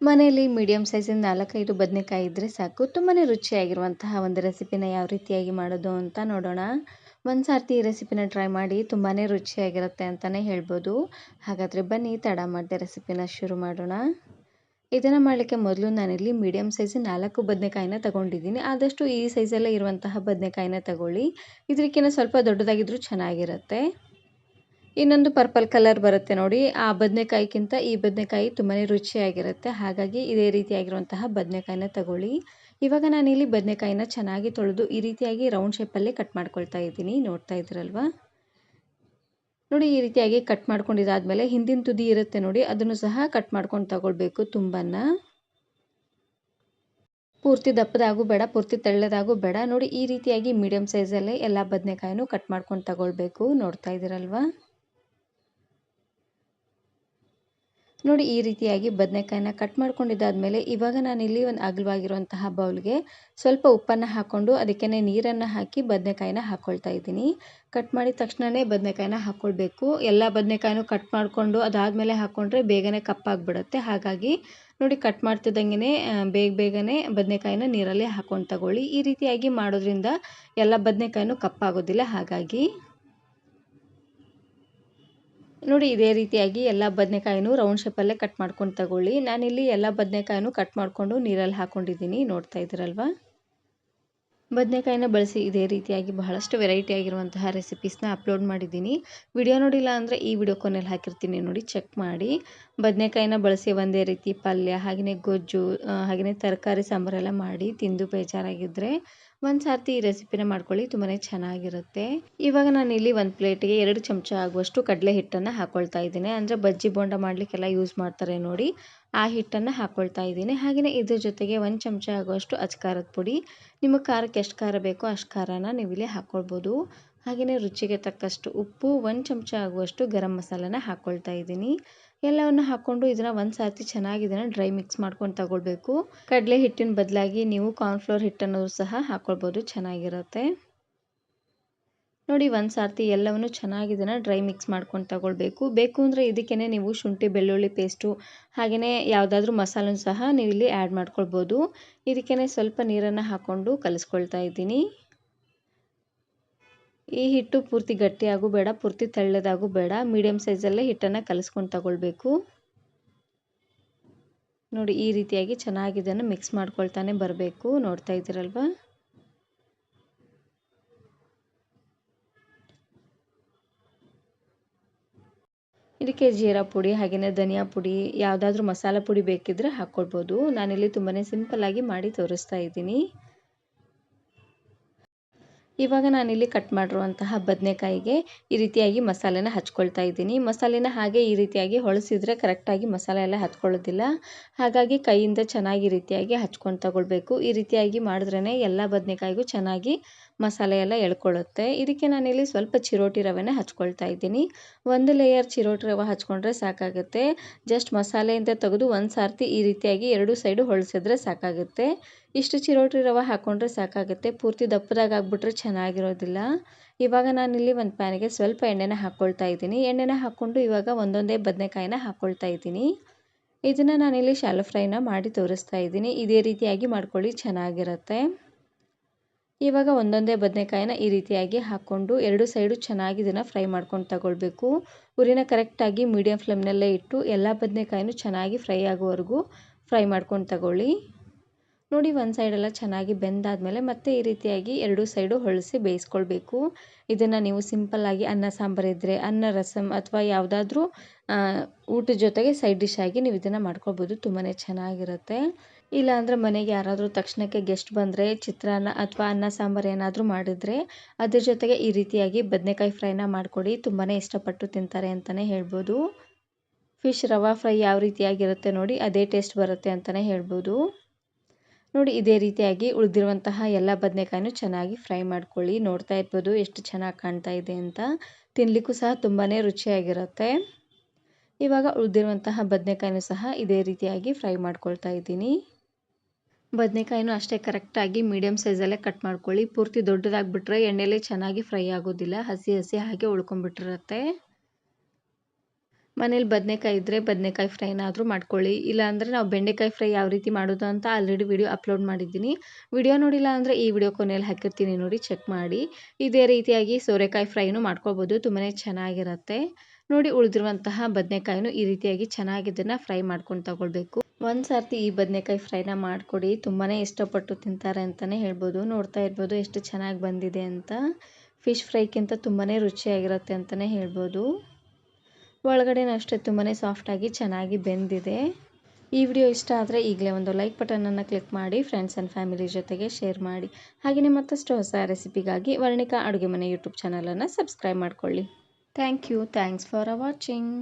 ಮನೆಯಲ್ಲಿ ಮೀಡಿಯಮ್ ಸೈಜಿನ ನಾಲ್ಕೈದು ಬದನೆಕಾಯಿ ಇದ್ದರೆ ಸಾಕು. ತುಂಬಾ ರುಚಿಯಾಗಿರುವಂತಹ ಒಂದು ರೆಸಿಪಿನ ಯಾವ ರೀತಿಯಾಗಿ ಮಾಡೋದು ಅಂತ ನೋಡೋಣ. ಒಂದು ಸಾರ್ತಿ ಈ ರೆಸಿಪಿನ ಟ್ರೈ ಮಾಡಿ ತುಂಬಾ ರುಚಿಯಾಗಿರುತ್ತೆ ಅಂತಲೇ ಹೇಳ್ಬೋದು. ಹಾಗಾದರೆ ಬನ್ನಿ, ತಡ ಮಾಡಿದೆ ರೆಸಿಪಿನ ಶುರು ಮಾಡೋಣ. ಇದನ್ನು ಮಾಡಲಿಕ್ಕೆ ಮೊದಲು ನಾನಿಲ್ಲಿ ಮೀಡಿಯಮ್ ಸೈಜಿನ ನಾಲ್ಕು ಬದನೆಕಾಯಿನ ತಗೊಂಡಿದ್ದೀನಿ. ಆದಷ್ಟು ಈ ಸೈಜಲ್ಲೇ ಇರುವಂತಹ ಬದನೆಕಾಯಿನ ತಗೊಳ್ಳಿ. ಇದಕ್ಕಿಂತ ಸ್ವಲ್ಪ ದೊಡ್ಡದಾಗಿದ್ದರೂ ಚೆನ್ನಾಗಿರುತ್ತೆ. ಇನ್ನೊಂದು ಪರ್ಪಲ್ ಕಲರ್ ಬರುತ್ತೆ ನೋಡಿ. ಆ ಬದನೆಕಾಯಿಗಿಂತ ಈ ಬದನೆಕಾಯಿ ತುಂಬಾ ರುಚಿಯಾಗಿರುತ್ತೆ. ಹಾಗಾಗಿ ಇದೇ ರೀತಿಯಾಗಿರುವಂತಹ ಬದನೆಕಾಯಿನ ತಗೊಳ್ಳಿ. ಇವಾಗ ನಾನಿಲ್ಲಿ ಬದನೆಕಾಯಿನ ಚೆನ್ನಾಗಿ ತೊಳೆದು ಈ ರೀತಿಯಾಗಿ ರೌಂಡ್ ಶೇಪಲ್ಲಿ ಕಟ್ ಮಾಡ್ಕೊಳ್ತಾ ಇದ್ದೀನಿ. ನೋಡ್ತಾ ಇದ್ದೀರಲ್ವಾ? ನೋಡಿ, ಈ ರೀತಿಯಾಗಿ ಕಟ್ ಮಾಡ್ಕೊಂಡಿದ್ದಾದಮೇಲೆ ಹಿಂದಿನ ತುದಿ ಇರುತ್ತೆ ನೋಡಿ. ಅದನ್ನು ಸಹ ಕಟ್ ಮಾಡ್ಕೊಂಡು ತಗೊಳ್ಬೇಕು ತುಂಬನ್ನ ಪೂರ್ತಿ ದಪ್ಪದಾಗೂ ಬೇಡ, ಪೂರ್ತಿ ತೆಳ್ಳದಾಗೂ ಬೇಡ. ನೋಡಿ, ಈ ರೀತಿಯಾಗಿ ಮೀಡಿಯಮ್ ಸೈಜಲ್ಲೇ ಎಲ್ಲ ಬದನೆಕಾಯಿನೂ ಕಟ್ ಮಾಡ್ಕೊಂಡು ತಗೊಳ್ಬೇಕು. ನೋಡ್ತಾ ಇದ್ದೀರಲ್ವಾ? ನೋಡಿ, ಈ ರೀತಿಯಾಗಿ ಬದನೆಕಾಯಿನ ಕಟ್ ಮಾಡ್ಕೊಂಡಿದ್ದಾದಮೇಲೆ ಇವಾಗ ಇಲ್ಲಿ ಒಂದು ಅಗಲವಾಗಿರುವಂತಹ ಬೌಲ್ಗೆ ಸ್ವಲ್ಪ ಉಪ್ಪನ್ನು ಹಾಕ್ಕೊಂಡು ಅದಕ್ಕೆ ನೀರನ್ನು ಹಾಕಿ ಬದನೆಕಾಯಿನ ಹಾಕ್ಕೊಳ್ತಾ ಇದ್ದೀನಿ. ಕಟ್ ಮಾಡಿದ ತಕ್ಷಣವೇ ಬದನೆಕಾಯಿನ ಹಾಕ್ಕೊಳ್ಬೇಕು ಎಲ್ಲ ಬದನೆಕಾಯಿನೂ ಕಟ್ ಮಾಡಿಕೊಂಡು ಅದಾದಮೇಲೆ ಹಾಕ್ಕೊಂಡ್ರೆ ಬೇಗನೆ ಕಪ್ಪಾಗಿಬಿಡುತ್ತೆ. ಹಾಗಾಗಿ ನೋಡಿ, ಕಟ್ ಮಾಡ್ತಿದ್ದಂಗೆ ಬೇಗ ಬೇಗನೆ ಬದನೆಕಾಯಿನ ನೀರಲ್ಲಿ ಹಾಕ್ಕೊಂಡು ತಗೊಳ್ಳಿ. ಈ ರೀತಿಯಾಗಿ ಮಾಡೋದ್ರಿಂದ ಎಲ್ಲ ಬದನೆಕಾಯಿನೂ ಕಪ್ಪಾಗೋದಿಲ್ಲ. ಹಾಗಾಗಿ ನೋಡಿ, ಇದೇ ರೀತಿಯಾಗಿ ಎಲ್ಲ ಬದನೆಕಾಯಿನೂ ರೌಂಡ್ ಶೇಪಲ್ಲೇ ಕಟ್ ಮಾಡ್ಕೊಂಡು ತಗೊಳ್ಳಿ. ನಾನಿಲ್ಲಿ ಎಲ್ಲ ಬದನೆಕಾಯಿನೂ ಕಟ್ ಮಾಡಿಕೊಂಡು ನೀರಲ್ಲಿ ಹಾಕ್ಕೊಂಡಿದ್ದೀನಿ ನೋಡ್ತಾ ಇದ್ದೀರಲ್ವ? ಬದನೆಕಾಯಿನ ಬಳಸಿ ಇದೇ ರೀತಿಯಾಗಿ ಬಹಳಷ್ಟು ವೆರೈಟಿ ಆಗಿರುವಂತಹ ರೆಸಿಪೀಸ್ನ ಅಪ್ಲೋಡ್ ಮಾಡಿದ್ದೀನಿ. ವಿಡಿಯೋ ನೋಡಿಲ್ಲ ಅಂದರೆ ಈ ವಿಡಿಯೋ ಕೊನೆಯಲ್ಲಿ ಹಾಕಿರ್ತೀನಿ ನೋಡಿ ಚೆಕ್ ಮಾಡಿ. ಬದನೆಕಾಯಿನ ಬಳಸಿ ಒಂದೇ ರೀತಿ ಪಲ್ಯ ಹಾಗೆಯೇ ಗೊಜ್ಜು ಹಾಗೆಯೇ ತರಕಾರಿ ಸಾಂಬಾರೆಲ್ಲ ಮಾಡಿ ತಿಂದು ಬೇಜಾರಾಗಿದ್ದರೆ ಒಂದು ಸರ್ತಿ ಈ ರೆಸಿಪಿನ ಮಾಡ್ಕೊಳ್ಳಿ ತುಂಬಾ ಚೆನ್ನಾಗಿರುತ್ತೆ. ಇವಾಗ ನಾನು ಇಲ್ಲಿ ಒಂದು ಪ್ಲೇಟಿಗೆ ಎರಡು ಚಮಚ ಆಗುವಷ್ಟು ಕಡಲೆ ಹಿಟ್ಟನ್ನು ಹಾಕ್ಕೊಳ್ತಾ ಇದ್ದೀನಿ. ಅಂದರೆ ಬಜ್ಜಿ ಬೋಂಡ ಮಾಡಲಿಕ್ಕೆಲ್ಲ ಯೂಸ್ ಮಾಡ್ತಾರೆ ನೋಡಿ. ಆ ಹಿಟ್ಟನ್ನು ಹಾಕ್ಕೊಳ್ತಾ ಇದ್ದೀನಿ. ಹಾಗೆಯೇ ಇದ್ರ ಜೊತೆಗೆ ಒಂದು ಚಮಚ ಆಗುವಷ್ಟು ಅಚ್ಕಾರದ ಪುಡಿ. ನಿಮಗೆ ಖಾರಕ್ಕೆ ಎಷ್ಟು ಖಾರ ಬೇಕೋ ಅಷ್ಟು ಖಾರನ ನೀವು ಇಲ್ಲಿ ಹಾಕ್ಕೊಳ್ಬೋದು ಹಾಗೆಯೇ ರುಚಿಗೆ ತಕ್ಕಷ್ಟು ಉಪ್ಪು, ಒಂದು ಚಮಚ ಆಗುವಷ್ಟು ಗರಂ ಮಸಾಲೆನ ಹಾಕ್ಕೊಳ್ತಾ ಇದ್ದೀನಿ. ಎಲ್ಲವನ್ನು ಹಾಕ್ಕೊಂಡು ಇದನ್ನು ಒಂದು ಸರ್ತಿ ಚೆನ್ನಾಗಿ ಇದನ್ನು ಡ್ರೈ ಮಿಕ್ಸ್ ಮಾಡ್ಕೊಂಡು ತಗೊಳ್ಬೇಕು. ಕಡಲೆ ಹಿಟ್ಟಿನ ಬದಲಾಗಿ ನೀವು ಕಾರ್ನ್ಫ್ಲೋರ್ ಹಿಟ್ಟನ್ನು ಸಹ ಹಾಕ್ಕೊಳ್ಬೋದು ಚೆನ್ನಾಗಿರುತ್ತೆ. ನೋಡಿ, ಒಂದು ಸಾರ್ತಿ ಎಲ್ಲವನ್ನು ಚೆನ್ನಾಗಿ ಇದನ್ನು ಡ್ರೈ ಮಿಕ್ಸ್ ಮಾಡ್ಕೊಂಡು ತಗೊಳ್ಬೇಕು. ಬೇಕು ಅಂದರೆ ಇದಕ್ಕೇ ನೀವು ಶುಂಠಿ, ಬೆಳ್ಳುಳ್ಳಿ ಪೇಸ್ಟು ಹಾಗೆಯೇ ಯಾವುದಾದ್ರೂ ಮಸಾಲನ್ನು ಸಹ ನೀವು ಇಲ್ಲಿ ಆ್ಯಡ್ ಮಾಡ್ಕೊಳ್ಬೋದು. ಇದಕ್ಕೇ ಸ್ವಲ್ಪ ನೀರನ್ನು ಹಾಕ್ಕೊಂಡು ಕಲಿಸ್ಕೊಳ್ತಾ ಇದ್ದೀನಿ. ಈ ಹಿಟ್ಟು ಪೂರ್ತಿ ಗಟ್ಟಿಯಾಗೂ ಬೇಡ, ಪೂರ್ತಿ ತೆಳ್ಳದಾಗೂ ಬೇಡ. ಮೀಡಿಯಮ್ ಸೈಜಲ್ಲೇ ಹಿಟ್ಟನ್ನು ಕಲಿಸ್ಕೊಂಡು ತಗೊಳ್ಬೇಕು. ನೋಡಿ, ಈ ರೀತಿಯಾಗಿ ಚೆನ್ನಾಗಿ ಇದನ್ನು ಮಿಕ್ಸ್ ಮಾಡ್ಕೊಳ್ತಾನೆ ಬರಬೇಕು. ನೋಡ್ತಾ ಇದ್ದೀರಲ್ವಾ? ಇದಕ್ಕೆ ಜೀರಾ ಪುಡಿ ಹಾಗೆಯೇ ಧನಿಯಾ ಪುಡಿ, ಯಾವುದಾದ್ರೂ ಮಸಾಲ ಪುಡಿ ಬೇಕಿದ್ದರೆ ಹಾಕ್ಕೊಳ್ಬೋದು. ನಾನಿಲ್ಲಿ ತುಂಬಾ ಸಿಂಪಲ್ಲಾಗಿ ಮಾಡಿ ತೋರಿಸ್ತಾ ಇದ್ದೀನಿ. ಇವಾಗ ನಾನಿಲ್ಲಿ ಕಟ್ ಮಾಡಿರುವಂತಹ ಬದನೆಕಾಯಿಗೆ ಈ ರೀತಿಯಾಗಿ ಮಸಾಲೆನ ಹಚ್ಕೊಳ್ತಾ ಇದ್ದೀನಿ. ಮಸಾಲೆನ ಹಾಗೆ ಈ ರೀತಿಯಾಗಿ ಹೊಳಸಿದ್ರೆ ಕರೆಕ್ಟಾಗಿ ಮಸಾಲೆ ಎಲ್ಲ ಹಚ್ಕೊಳ್ಳೋದಿಲ್ಲ ಹಾಗಾಗಿ ಕೈಯಿಂದ ಚೆನ್ನಾಗಿ ರೀತಿಯಾಗಿ ಹಚ್ಕೊಂಡು ತಗೊಳ್ಬೇಕು. ಈ ರೀತಿಯಾಗಿ ಮಾಡಿದ್ರೇ ಎಲ್ಲ ಬದನೆಕಾಯಿಗೂ ಚೆನ್ನಾಗಿ ಮಸಾಲೆ ಎಲ್ಲ ಎಳ್ಕೊಳ್ಳುತ್ತೆ. ಇದಕ್ಕೆ ನಾನಿಲ್ಲಿ ಸ್ವಲ್ಪ ಚಿರೋಟಿ ರವೆನ ಹಚ್ಕೊಳ್ತಾ ಇದ್ದೀನಿ. ಒಂದು ಲೇಯರ್ ಚಿರೋಟಿ ರವೆ ಹಚ್ಕೊಂಡ್ರೆ ಸಾಕಾಗುತ್ತೆ. ಜಸ್ಟ್ ಮಸಾಲೆಯಿಂದ ತೆಗೆದು ಒಂದು ಸಾರ್ತಿ ಈ ರೀತಿಯಾಗಿ ಎರಡು ಸೈಡು ಹೊಳಿಸಿದ್ರೆ ಸಾಕಾಗುತ್ತೆ. ಇಷ್ಟು ಚಿರೋಟಿ ರವೆ ಹಾಕ್ಕೊಂಡ್ರೆ ಸಾಕಾಗುತ್ತೆ. ಪೂರ್ತಿ ದಪ್ಪದಾಗ ಆಗ್ಬಿಟ್ರೆ ಚೆನ್ನಾಗಿರೋದಿಲ್ಲ. ಇವಾಗ ನಾನಿಲ್ಲಿ ಒಂದು ಪ್ಯಾನಿಗೆ ಸ್ವಲ್ಪ ಎಣ್ಣೆನ ಹಾಕ್ಕೊಳ್ತಾ ಇದ್ದೀನಿ. ಎಣ್ಣೆನ ಹಾಕ್ಕೊಂಡು ಇವಾಗ ಒಂದೊಂದೇ ಬದನೆಕಾಯಿನ ಹಾಕ್ಕೊಳ್ತಾ ಇದ್ದೀನಿ. ಇದನ್ನು ನಾನಿಲ್ಲಿ ಶಾಲೋ ಫ್ರೈನ ಮಾಡಿ ತೋರಿಸ್ತಾ ಇದ್ದೀನಿ. ಇದೇ ರೀತಿಯಾಗಿ ಮಾಡ್ಕೊಳ್ಳಿ, ಚೆನ್ನಾಗಿರುತ್ತೆ. ಇವಾಗ ಒಂದೊಂದೇ ಬದನೆಕಾಯಿನ ಈ ರೀತಿಯಾಗಿ ಹಾಕ್ಕೊಂಡು ಎರಡು ಸೈಡು ಚೆನ್ನಾಗಿ ಇದನ್ನು ಫ್ರೈ ಮಾಡ್ಕೊಂಡು ತಗೊಳ್ಬೇಕು. ಉರಿನ ಕರೆಕ್ಟಾಗಿ ಮೀಡಿಯಂ ಫ್ಲೇಮ್ನಲ್ಲೇ ಇಟ್ಟು ಎಲ್ಲ ಬದನೆಕಾಯಿನೂ ಚೆನ್ನಾಗಿ ಫ್ರೈ ಆಗೋವರೆಗೂ ಫ್ರೈ ಮಾಡ್ಕೊಂಡು ತಗೊಳ್ಳಿ. ನೋಡಿ ಒಂದು ಸೈಡೆಲ್ಲ ಚೆನ್ನಾಗಿ ಬೆಂದಾದಮೇಲೆ ಮತ್ತೆ ಈ ರೀತಿಯಾಗಿ ಎರಡು ಸೈಡು ಹೊಳಿಸಿ ಬೇಯಿಸ್ಕೊಳ್ಬೇಕು. ಇದನ್ನು ನೀವು ಸಿಂಪಲ್ಲಾಗಿ ಅನ್ನ, ಸಾಂಬಾರು ಇದ್ದರೆ ಅನ್ನ ರಸಮ್ ಅಥವಾ ಯಾವುದಾದ್ರೂ ಊಟದ ಜೊತೆಗೆ ಸೈಡ್ ಡಿಶ್ ಆಗಿ ನೀವು ಇದನ್ನು ಮಾಡ್ಕೊಳ್ಬೋದು. ತುಂಬಾ ಚೆನ್ನಾಗಿರುತ್ತೆ. ಇಲ್ಲಾಂದರೆ ಮನೆಗೆ ಯಾರಾದರೂ ತಕ್ಷಣಕ್ಕೆ ಗೆಸ್ಟ್ ಬಂದರೆ ಚಿತ್ರಾನ್ನ ಅಥವಾ ಅನ್ನ ಸಾಂಬಾರು ಏನಾದರೂ ಮಾಡಿದರೆ ಅದ್ರ ಜೊತೆಗೆ ಈ ರೀತಿಯಾಗಿ ಬದನೆಕಾಯಿ ಫ್ರೈನ ಮಾಡಿಕೊಡಿ ತುಂಬಾ ಇಷ್ಟಪಟ್ಟು ತಿಂತಾರೆ ಅಂತಲೇ ಹೇಳ್ಬೋದು. ಫಿಶ್ ರವಾ ಫ್ರೈ ಯಾವ ರೀತಿಯಾಗಿರುತ್ತೆ ನೋಡಿ, ಅದೇ ಟೇಸ್ಟ್ ಬರುತ್ತೆ ಅಂತಲೇ ಹೇಳ್ಬೋದು. ನೋಡಿ, ಇದೇ ರೀತಿಯಾಗಿ ಉಳಿದಿರುವಂತಹ ಎಲ್ಲ ಬದನೆಕಾಯಿನೂ ಚೆನ್ನಾಗಿ ಫ್ರೈ ಮಾಡ್ಕೊಳ್ಳಿ. ನೋಡ್ತಾ ಇರ್ಬೋದು ಎಷ್ಟು ಚೆನ್ನಾಗಿ ಕಾಣ್ತಾ ಇದೆ ಅಂತ. ತಿನ್ನಲಿಕ್ಕೂ ಸಹ ತುಂಬಾ ರುಚಿಯಾಗಿರುತ್ತೆ. ಇವಾಗ ಉಳಿದಿರುವಂತಹ ಬದನೆಕಾಯಿನೂ ಸಹ ಇದೇ ರೀತಿಯಾಗಿ ಫ್ರೈ ಮಾಡ್ಕೊಳ್ತಾ ಇದ್ದೀನಿ. ಬದನೆಕಾಯಿನೂ ಅಷ್ಟೇ ಕರೆಕ್ಟಾಗಿ ಮೀಡಿಯಮ್ ಸೈಜಲ್ಲೇ ಕಟ್ ಮಾಡ್ಕೊಳ್ಳಿ. ಪೂರ್ತಿ ದೊಡ್ಡದಾಗ್ಬಿಟ್ರೆ ಎಣ್ಣೆಲಿ ಚೆನ್ನಾಗಿ ಫ್ರೈ ಆಗೋದಿಲ್ಲ. ಹಸಿ ಹಸಿ ಹಾಗೆ ಉಳ್ಕೊಂಬಿಟ್ಟಿರುತ್ತೆ ಮನೇಲಿ ಬದನೆಕಾಯಿ ಇದ್ದರೆ ಬದನೆಕಾಯಿ ಫ್ರೈನಾದರೂ ಮಾಡ್ಕೊಳ್ಳಿ. ಇಲ್ಲಾಂದರೆ ನಾವು ಬೆಂಡೆಕಾಯಿ ಫ್ರೈ ಯಾವ ರೀತಿ ಮಾಡೋದು ಅಂತ ಆಲ್ರೆಡಿ ವಿಡಿಯೋ ಅಪ್ಲೋಡ್ ಮಾಡಿದ್ದೀನಿ. ವಿಡಿಯೋ ನೋಡಿಲ್ಲ ಅಂದರೆ ಈ ವಿಡಿಯೋ ಕೊನೆಯಲ್ಲಿ ಹಾಕಿರ್ತೀನಿ ನೋಡಿ ಚೆಕ್ ಮಾಡಿ. ಇದೇ ರೀತಿಯಾಗಿ ಸೋರೆಕಾಯಿ ಫ್ರೈನೂ ಮಾಡ್ಕೊಬೋದು ತುಂಬಾ ಚೆನ್ನಾಗಿರುತ್ತೆ. ನೋಡಿ ಉಳಿದಿರುವಂತಹ ಬದನೆಕಾಯಿನೂ ಈ ರೀತಿಯಾಗಿ ಚೆನ್ನಾಗಿದ್ದನ್ನು ಫ್ರೈ ಮಾಡ್ಕೊಂಡು ತಗೊಳ್ಬೇಕು. ಒಂದು ಸರ್ತಿ ಈ ಬದನೆಕಾಯಿ ಫ್ರೈನ ಮಾಡಿಕೊಡಿ. ತುಂಬಾ ಇಷ್ಟಪಟ್ಟು ತಿಂತಾರೆ ಅಂತಲೇ ಹೇಳ್ಬೋದು. ನೋಡ್ತಾ ಇರ್ಬೋದು ಎಷ್ಟು ಚೆನ್ನಾಗಿ ಬಂದಿದೆ ಅಂತ. ಫಿಶ್ ಫ್ರೈಗಿಂತ ತುಂಬಾ ರುಚಿಯಾಗಿರುತ್ತೆ ಅಂತಲೇ ಹೇಳ್ಬೋದು. ಒಳಗಡೆನೂ ಅಷ್ಟೇ ತುಂಬಾ ಸಾಫ್ಟಾಗಿ ಚೆನ್ನಾಗಿ ಬೆಂದಿದೆ. ಈ ವಿಡಿಯೋ ಇಷ್ಟ ಆದರೆ ಈಗಲೇ ಒಂದು ಲೈಕ್ ಬಟನನ್ನು ಕ್ಲಿಕ್ ಮಾಡಿ, ಫ್ರೆಂಡ್ಸ್ ಆ್ಯಂಡ್ ಫ್ಯಾಮಿಲಿ ಜೊತೆಗೆ ಶೇರ್ ಮಾಡಿ. ಹಾಗೆಯೇ ಮತ್ತಷ್ಟು ಹೊಸ ರೆಸಿಪಿಗಾಗಿ ವರ್ಣಿಕಾ ಅಡುಗೆ ಮನೆ ಯೂಟ್ಯೂಬ್ ಚಾನಲನ್ನು ಸಬ್ಸ್ಕ್ರೈಬ್ ಮಾಡಿಕೊಳ್ಳಿ. Thank you. Thanks for watching.